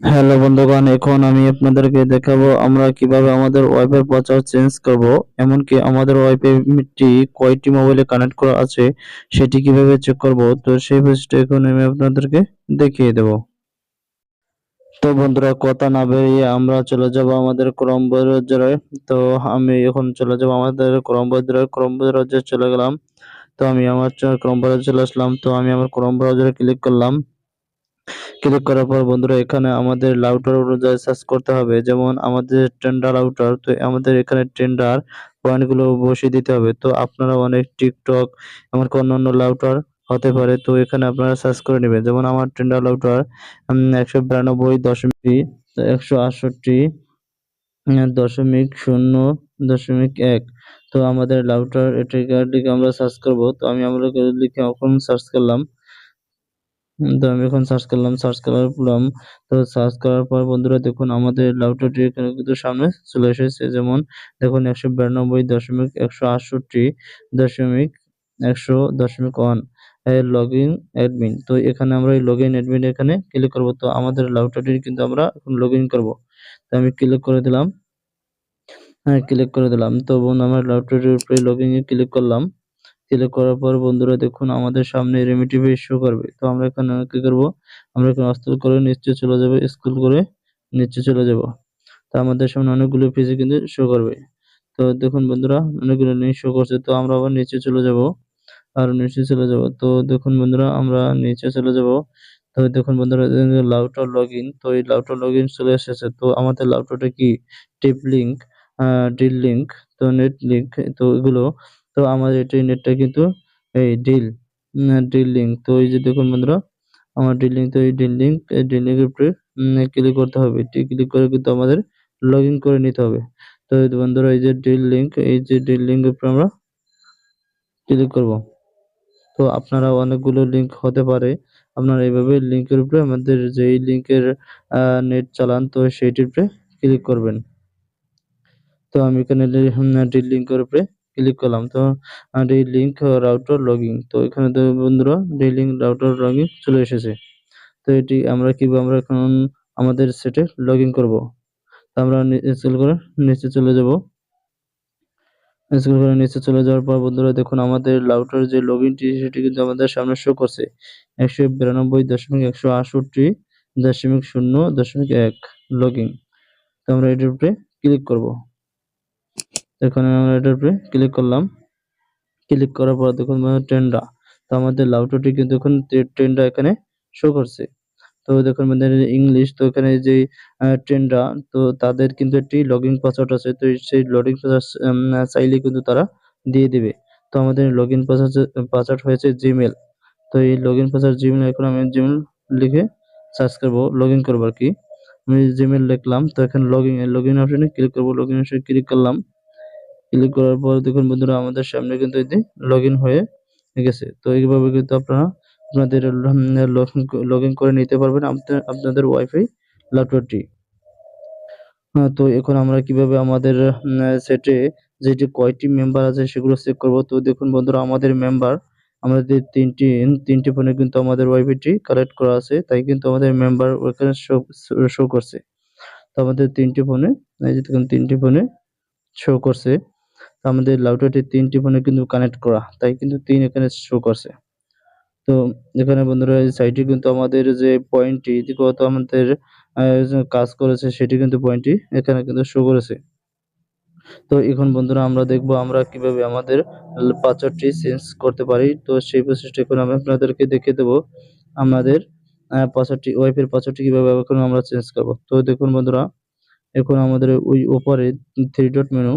Hello বন্ধুগণ, এখন আমি আপনাদেরকে দেখাবো আমরা কীভাবে আমাদের ওয়াইফাই পাসওয়ার্ড চেঞ্জ করব, এমনকি আমাদের ওয়াইফাইটি কয়টি মোবাইলে কানেক্ট করা আছে সেটি কীভাবে চেক করব। তো সেই বিষয়টা এখন আমি আপনাদেরকে দেখিয়ে দেব। তো বন্ধুরা, কথা না বেরিয়ে আমরা চলে যাব আমাদের ক্রম ব্রাউজারে তো আমি এখন চলে যাব আমাদের ক্রম ব্রাউজারে ক্রম ব্রাউজারে চলে গেলাম। তো আমি আমার ক্রম ব্রাউজারে চলে আসলাম। তো আমি আমার ক্রম ব্রাউজারে ক্লিক করলাম। ক্লিক করার পর বন্ধুরা, এখানে আমাদের রাউটার অনুযায়ী সার্চ করতে হবে। যেমন আমাদের টেন্ডার রাউটার তো আমাদের এখানে টেন্ডার পয়েন্টগুলো বসিয়ে দিতে হবে। তো আপনারা অনেক টিকটক এমনকি অন্যান্য রাউটার হতে পারে, তো এখানে আপনারা সার্চ করে নেবেন। যেমন আমার টেন্ডার রাউটার একশো বিরানব্বই দশমিক একশো আটষট্টি দশমিক শূন্য দশমিক এক। তো আমাদের রাউটার এটিকে আমরা সার্চ করব। তো আমি আমরা লিখে এখন সার্চ করলাম। তো আমি এখন সার্চ করলাম সার্চ করার করলাম তো সার্চ করার পর বন্ধুরা দেখুন আমাদের রাউটারটি এখানে কিন্তু সামনে চলে এসেছে। যেমন দেখুন একশো বিরানব্বই দশমিক একশো আটষট্টি দশমিক একশো দশমিক ওয়ান লগ ইন অ্যাডমিন তো এখানে আমরা এই লগ ইন অ্যাডমিন এখানে ক্লিক করব। তো আমাদের রাউটারটি কিন্তু আমরা এখন লগ ইন করব। তো আমি ক্লিক করে দিলাম। হ্যাঁ ক্লিক করে দিলাম। তো বোন, আমার রাউটারের উপরে লগ ইনে ক্লিক করলাম। ক্লিক করার পর বন্ধুরা দেখুন, আমাদের সামনে রেমিটিভি শো করবে তো আমরা এখানে কি করব? আমরা এখানে অস্থল করে নিচে চলে যাব স্কুল করে নিচে চলে যাব। তো আমাদের সামনে অনেকগুলো পেজে কিন্তু শো করবে তো দেখুন বন্ধুরা, অনেকগুলো লিঙ্ক শো করছে। তো আমরা আবার নিচে চলে যাব, আর নিচে চলে যাব। তো দেখুন বন্ধুরা, আমরা নিচে চলে যাব। তো দেখুন বন্ধুরা লাউটার লগ ইন তো এই লাউটার লগ ইন চলে এসেছে। তো আমাদের লাউটারটা কি? টিপ লিঙ্ক ডিল লিঙ্ক তো নেট লিঙ্ক তো এগুলো তো আমাদের এটি নেটটা কিন্তু এই ডিল লিঙ্ক তো এই যে দেখুন বন্ধুরা, আমার লিঙ্ক তো এই লিঙ্ক এই ডিল লিঙ্কের উপরে ক্লিক করতে হবে। ক্লিক করে কিন্তু আমাদের লগ ইন করে নিতে হবে। তো এই বন্ধুরা, এই যে ডিল লিঙ্ক এই যে লিঙ্ক এর উপরে আমরা ক্লিক করব। তো আপনারা অনেকগুলো লিঙ্ক হতে পারে। আপনারা এইভাবে লিঙ্কের উপরে আমাদের যেই লিঙ্কের নেট চালান, তো সেইটির উপরে ক্লিক করবেন। তো আমি এখানে ডিল লিঙ্কের উপরে ক্লিক করলাম, তো লিঙ্ক রাউটার লগইন তো এখানে তো বন্ধুরা লিঙ্ক রাউটার লগইন চলে এসেছে। তো এটি আমরা কীভাবে আমরা এখন আমাদের সেটে লগ ইন করব। আমরা স্কুল করে নিচে চলে যাব। স্কুল করে নিচে চলে যাওয়ার পর বন্ধুরা দেখুন আমাদের রাউটার যে লগ ইনটি সেটি কিন্তু আমাদের সামনে শো করছে। একশো বিরানব্বই দশমিক একশো আটষট্টি দশমিক শূন্য দশমিক এক লগ ইন তো আমরা এটির উপরে ক্লিক করব। এখানে আমরা এটার উপরে ক্লিক করলাম। ক্লিক করার পর দেখুন ট্রেন্ডা তো আমাদের লাউটোটি কিন্তু এখন ট্রেন্ডা এখানে শো করছে। তো দেখুন আমাদের ইংলিশ তো এখানে যে ট্রেন্ডা তো তাদের কিন্তু একটি লগ ইন পাসওয়ার্ড আছে। তো সেই লগ ইন পাসওয়ার্ড চাইলে কিন্তু তারা দিয়ে দেবে। তো আমাদের লগ ইন পাসওয়ার্ড হয়েছে জিমেল তো এই লগ ইন পাসওয়ার্ড জিমেল এখন আমি জিমেল লিখে সার্চ করব লগ ইন করব আর কি। আমি জিমেল লিখলাম, তো এখানে লগ ইন লগ ইন অপশনে ক্লিক করব। লগ ইন অপশনে ক্লিক করলাম। ক্লিক করার পর দেখুন বন্ধুরা আমাদের সামনে কিন্তু এটি লগ ইন হয়ে গেছে। তো এইভাবে কিন্তু আপনারা আপনাদের লগ ইন করে নিতে পারবেন আপনাদের ওয়াইফাই ল্যাপটপটি তো এখন আমরা কীভাবে আমাদের সেটে যেটি কয়টি মেম্বার আছে সেগুলো চেক করব। তো দেখুন বন্ধুরা আমাদের মেম্বার আমাদের তিনটি তিনটি ফোনে কিন্তু আমাদের ওয়াইফাইটি কালেক্ট করা আছে, তাই কিন্তু আমাদের মেম্বার ওখানে শো শো করছে। তো আমাদের তিনটি ফোনে তিনটি ফোনে শো করছে। আমাদের লাউটারটি তিনটি ফোনে কিন্তু কানেক্ট করা, তাই কিন্তু তিন এখানে শো করছে। তো এখানে বন্ধুরা, এই সাইটে কিন্তু আমাদের যে পয়েন্টটি কত আমাদের কাজ করেছে, সেটি কিন্তু পয়েন্টটি এখানে কিন্তু শো করেছে। তো এখন বন্ধুরা, আমরা দেখব আমরা কীভাবে আমাদের পাসওয়ার্ডটি চেঞ্জ করতে পারি। তো সেই প্রসেসটি এখন আমি আপনাদেরকে দেখিয়ে দেবো, আমাদের পাসওয়ার্ডটি ওয়াইফের পাসওয়ার্ডটি কীভাবে এখন আমরা চেঞ্জ করব। তো দেখুন বন্ধুরা, এখন আমাদের ওই ওপারে থ্রি ডট মেনু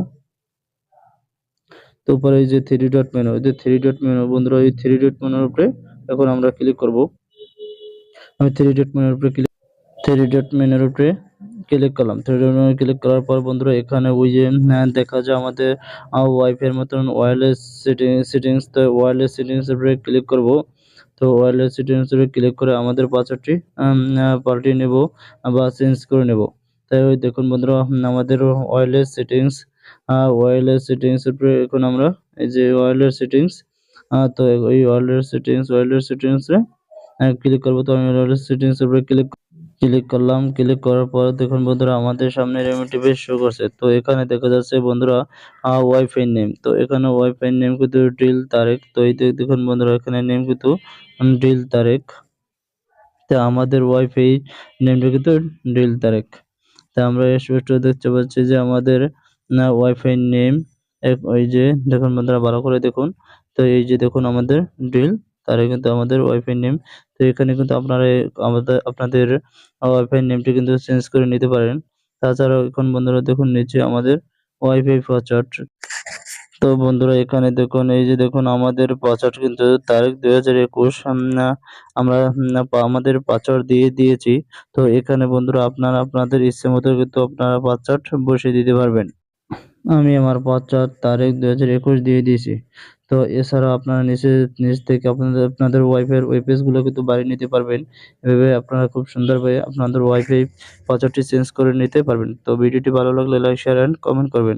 তো উপরে এই যে থ্রি ডট মেনু এই যে থ্রি ডট মেনু বন্ধুরা এই থ্রি ডট মেনুর উপরে এখন আমরা ক্লিক করব। আমি থ্রি ডট মেনুর উপরে ক্লিক থ্রি ডট মেনুর উপরে ক্লিক করলাম। থ্রি ডট মেনু ক্লিক করার পর বন্ধুরা, এখানে ওই যে দেখা যায় আমাদের ওয়াইফাইয়ের মতন ওয়্যারলেস সেটিং সেটিংস তো ওয়্যারলেস সেটিংস উপরে ক্লিক করব। তো ওয়্যারলেস সেটিংস উপরে ক্লিক করে আমাদের পাসওয়ার্ডটি পাল্টিয়ে নেব বা চেঞ্জ করে নেব। তাই ওই দেখুন বন্ধুরা, আমাদের ওয়্যারলেস সেটিংস ওয়্যারলেস সেটিংস উপরে এখন আমরা এই যে ওয়্যারলেস সেটিংস তো এই ওয়্যারলেস সেটিংস ওয়্যারলেস সেটিংস এ ক্লিক করব তো আমি ওয়্যারলেস সেটিংস এর উপরে ক্লিক ক্লিক করলাম। ক্লিক করার পর দেখুন বন্ধুরা, আমাদের সামনে রেমিটিভেস শো করছে। তো এখানে দেখা যাচ্ছে বন্ধুরা ওয়াইফাই নেম তো এখানে ওয়াইফাই নেম কিন্তু ড্রিল তারেক। তো এই দেখুন বন্ধুরা, এখানে নেম কিন্তু ডিল তারেক। তো আমাদের ওয়াইফাই নেমটা কিন্তু ড্রিল তারেক। তা আমরা স্পষ্ট দেখতে পাচ্ছি যে আমাদের ওয়াইফাই নেম এই যে দেখুন বন্ধুরা, ভালো করে দেখুন। তো এই যে দেখুন আমাদের ড্রিল তারে কিন্তু আমাদের ওয়াইফাই নেম তো এখানে কিন্তু আপনারা আমাদের, আপনাদের ওয়াইফাই নেমটি কিন্তু চেঞ্জ করে নিতে পারেন। তাছাড়াও এখন বন্ধুরা দেখুন নিচে আমাদের ওয়াইফাই পাসওয়ার্ড তো বন্ধুরা এখানে দেখুন, এই যে দেখুন আমাদের পাসওয়ার্ড কিন্তু তারিখ দুই হাজার একুশ আমরা আমাদের পাসওয়ার্ড দিয়ে দিয়েছি। তো এখানে বন্ধুরা আপনারা, আপনাদের ইচ্ছে মতো কিন্তু আপনারা পাসওয়ার্ড বসিয়ে দিতে পারবেন। আমি আমার পাসওয়ার্ড তারিখ দু হাজার একুশ দিয়ে দিয়েছি। তো এছাড়া আপনারা নিচে, নিচ থেকে আপনাদের আপনাদের ওয়াইফাইয়ের ওয়েব পেজগুলো কিন্তু বাড়িয়ে নিতে পারবেন। এভাবে আপনারা খুব সুন্দরভাবে আপনাদের ওয়াইফাই পাসওয়ার্ডটি চেঞ্জ করে নিতে পারবেন। তো ভিডিওটি ভালো লাগলে লাইক শেয়ার অ্যান্ড কমেন্ট করবেন।